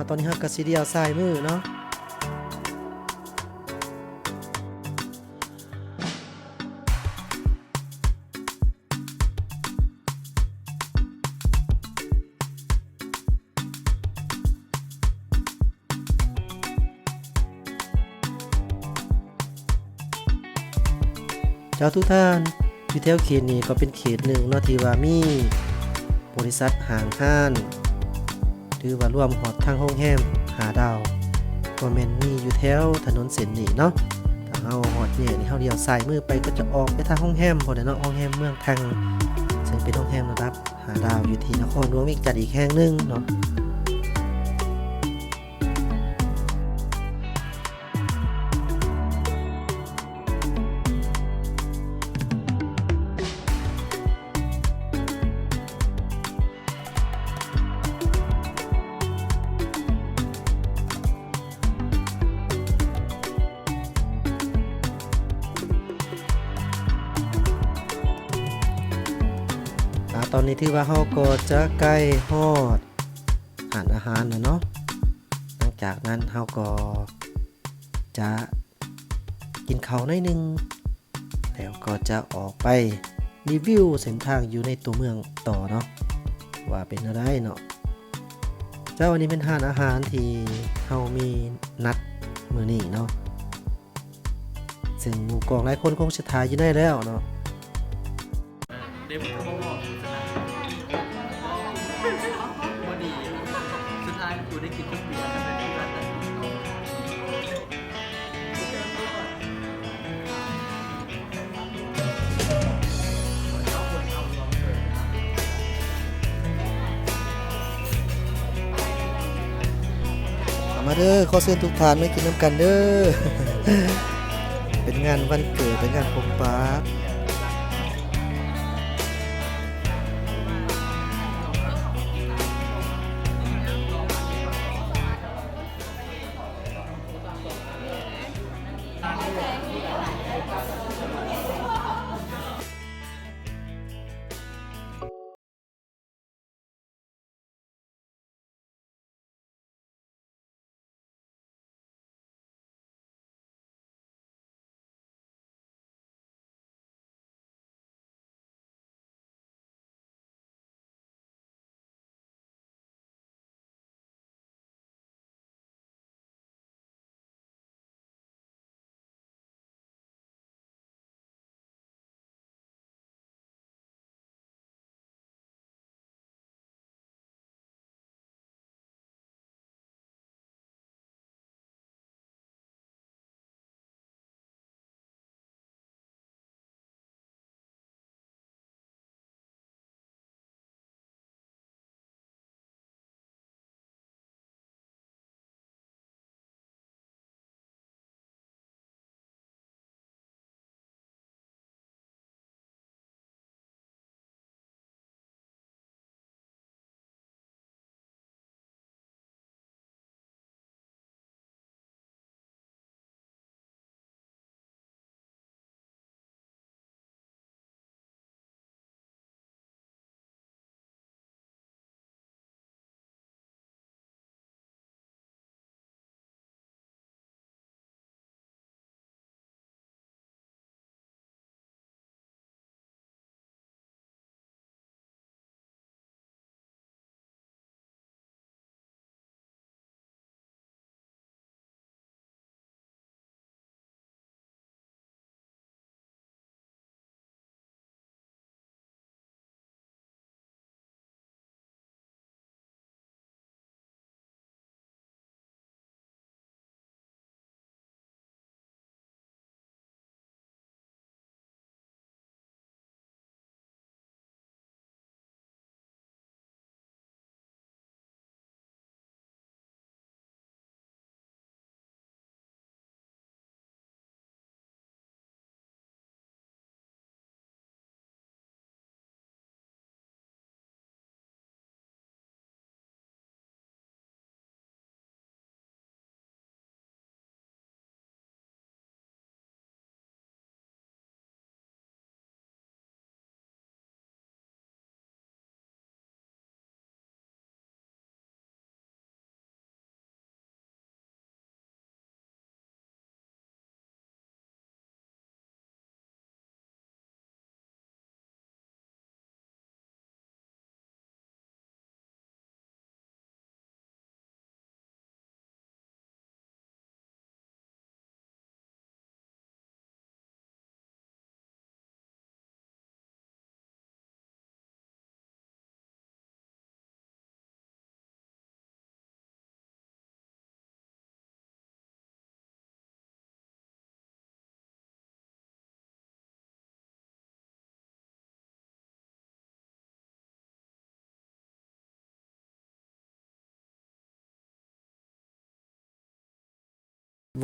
าตอนนี้เฮาก็สิเดียวซ้ายมือเนาะเจ้าทุกท่านอยู่แถวเขตนี้ก็เป็นเขตหนึ่งเนาะที่ว่ามีบริษัทห่างห้าน หรือว่าร่วมหอดทางห้องแฮมหาดาวก็แม่นมีอยู่แถวถนนเส้นนี้เนาะถ้าเฮาหอดเนี่ยนี่เฮาเลี้ยวซ้ายมือไปก็จะออกไปทางห้องแฮมพอดีเนาะห้องแฮมเมืองทางซึ่งเป็นห้องแฮมนะครับ หาดาวอยู่ที่นครหลวงอีกจัดอีกแห่งหนึงเนาะ ตอนนี้ถือว่าเฮาก็จะใกล้ฮอดอาหารอาหารแล้วเนาะหลังจากนั้นเฮาก็จะกินข้าวหน่อยนึง แล้วก็จะออกไปรีวิวเส้นทางอยู่ในตัวเมืองต่อเนาะว่าเป็นอะไรเนาะเจ้าวันนี้เป็นทานอาหารที่เฮามีนัดมือนี้เนาะซึ่งหมู่กองหลายคนคงจะทายอยู่ได้แล้วเนาะ มาเด้อขอเชิญทุกทานไม่กินน้ำกันเด้อ เป็นงานวันเกิดเป็นงานผมป้า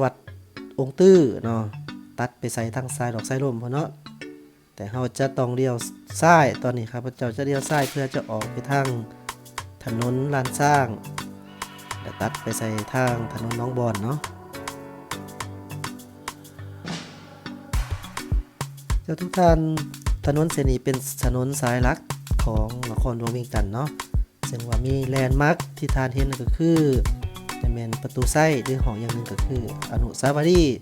วัดองค์ตื้อเนาะตัดไปใส่ทางซ้ายดอกไส้ลมพอเนาะแต่เราจะต้องเลี้ยวซ้ายตอนนี้ครับพระเจ้าจะเลี้ยวซ้ายเพื่อจะออกไปทางถนนลานสร้างแต่ตัดไปใส่ทางถนนน้องบอนเนาะเจ้าทุกท่านถนนเสนีเป็นถนนสายหลักของนครหลวงเวียงจันทน์เนาะซึ่งว่ามีแลนด์มาร์คที่ทานเห็นก็คือ จะเป็นประตูไส้หรือหออย่างหนึ่งก็คือ อนุสาวรีย์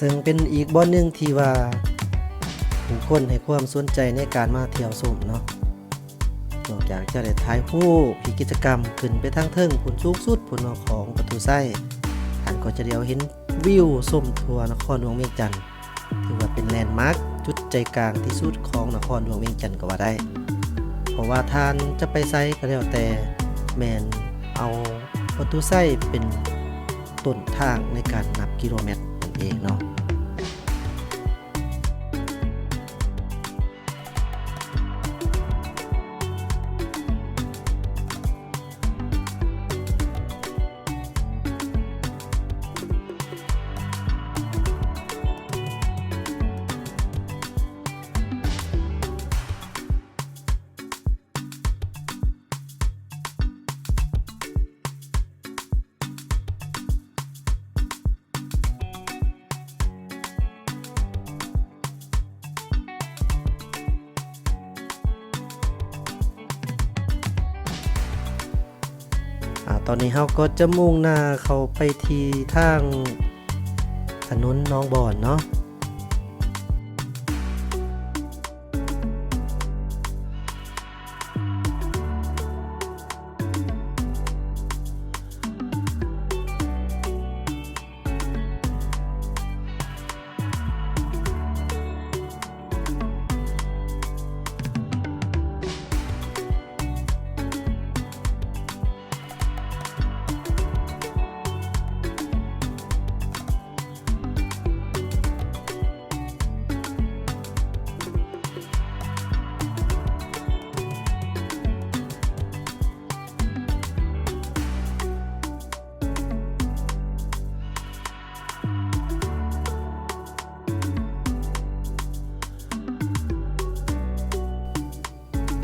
ซึ่งเป็นอีกบ่อนหนึ่งที่ว่าผู้คนให้ความสนใจในการมาเที่ยวชมเนาะนอกจากจะได้ถ่ายรูปมีกิจกรรมขึ้นไปทางเทิงผลสูงสุดผลของประตูไส้ท่านก็จะเดียวเห็นวิวส้มทัวร์นครหลวงเวียงจันทน์ถือว่าเป็นแลนด์มาร์คจุดใจกลางที่สุดของนครหลวงเวียงจันทน์ก็ว่าได้ เพราะว่าท่านจะไปไซก็แล้วแต่ แมนเอาประตูไส้เป็นต้นทางในการนับกิโลเมตรนั่นเองเนาะ ตอนนี้เราก็จะมุ่งหน้าเขาไปที่ทางถนนน้องบอนเนาะ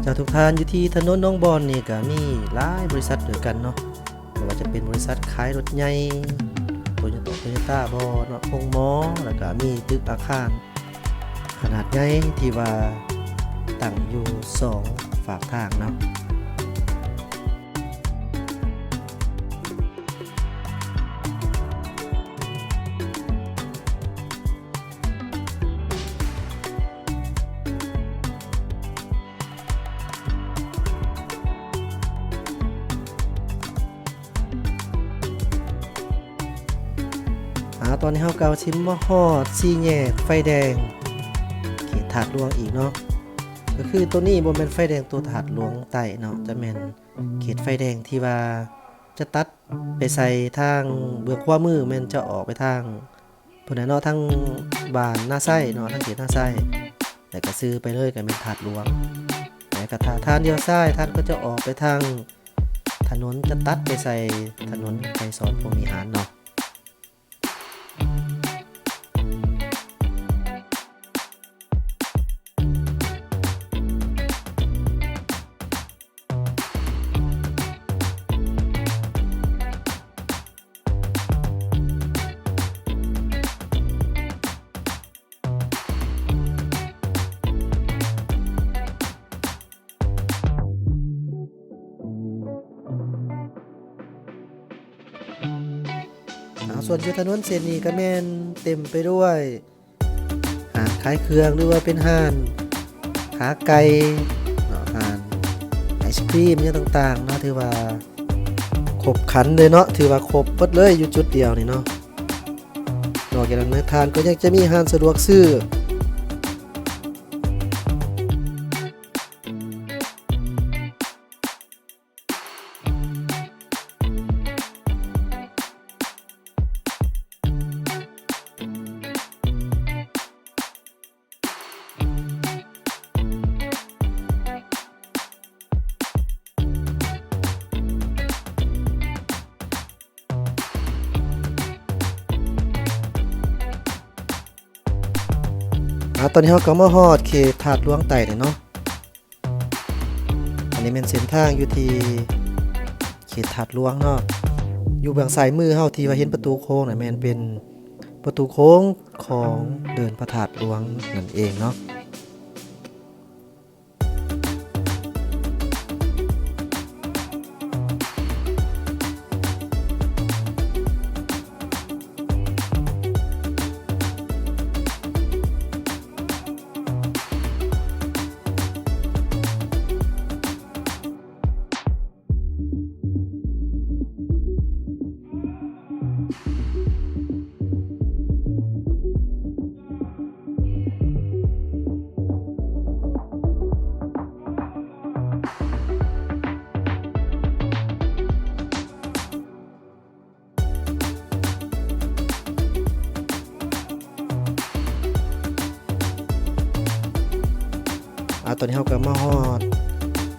จากทุกท่านอยู่ที่ถนนน้องบอนนี่ก็มีหลายบริษัทเดียวกันเนาะไม่ว่าจะเป็นบริษัทขายรถใหญ่โตโยต้โตโยต้าบอเนาะพงมอแล้วก็มีตึกอาคาร ขนาดใหญ่ที่ว่าตั้งอยู่สองฝากทางเนาะาตอนนี้เฮาเกาชิมว่าฮอดซีแยกไฟแดงเขตถาดหลวงอีกเนาะก็คือตัวนี้บ่แม่นไฟแดงตัวถาดหลวงใต้เนาะจะแม่นเขตไฟแดงที่ว่าจะตัดไปใส่ทางเบืองขวามือม่นจะออกไปทางพุ่นน่ะเนาะทางบานหน้าไส้เนาะทางเขตหน้าไส้แล้วก็ซื้อไปเลยก็เป็นถาดหลวงแล้วก็ถ้าทานเดียวซ้ายท่านก็จะออกไปทางถนนจะตัดไปใส่ถนนไกรสอนพรมิหารเนาะ ส่วนยูทานนเสนีก็แม่นเต็มไปด้วยห้านขายเครื่องหรือว่าเป็นห้านขาไก่เนาะห้านไอศครีมเนี่ยต่างๆเนาะถือว่าครบขันเลยเนาะถือว่าครบหมดเลยอยู่จุดเดียวนี่เนาะนอกจากนั้นทานก็ยังจะมีห้านสะดวกซื้อ อะตอนนี้เราก็มาฮอดเขตถาดล้วงไต่เนาะ อันนี้เป็นเส้นทางอยู่ที่เขตถาดล้วงเนาะ อยู่เบื้องซ้ายมือเฮาที่ว่าเห็นประตูโค้งน่ะแม่นเป็นประตูโค้งของเดินพระถาดล้วงนั่นเองเนาะ ตอนนี้เราก็มาฮอด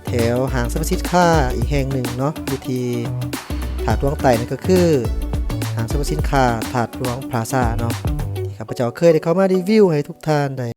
แถวหางสรรพสินค่าอีกแห่งหนึ่งเนาะอยู่ที่ถาดหลวงไต่นั่นก็คือหางสรรพสินค่าถาดหลวงพลาซ่าเนาะที่ข้าพเจ้าเคยได้เข้ามารีวิวให้ทุกท่านได้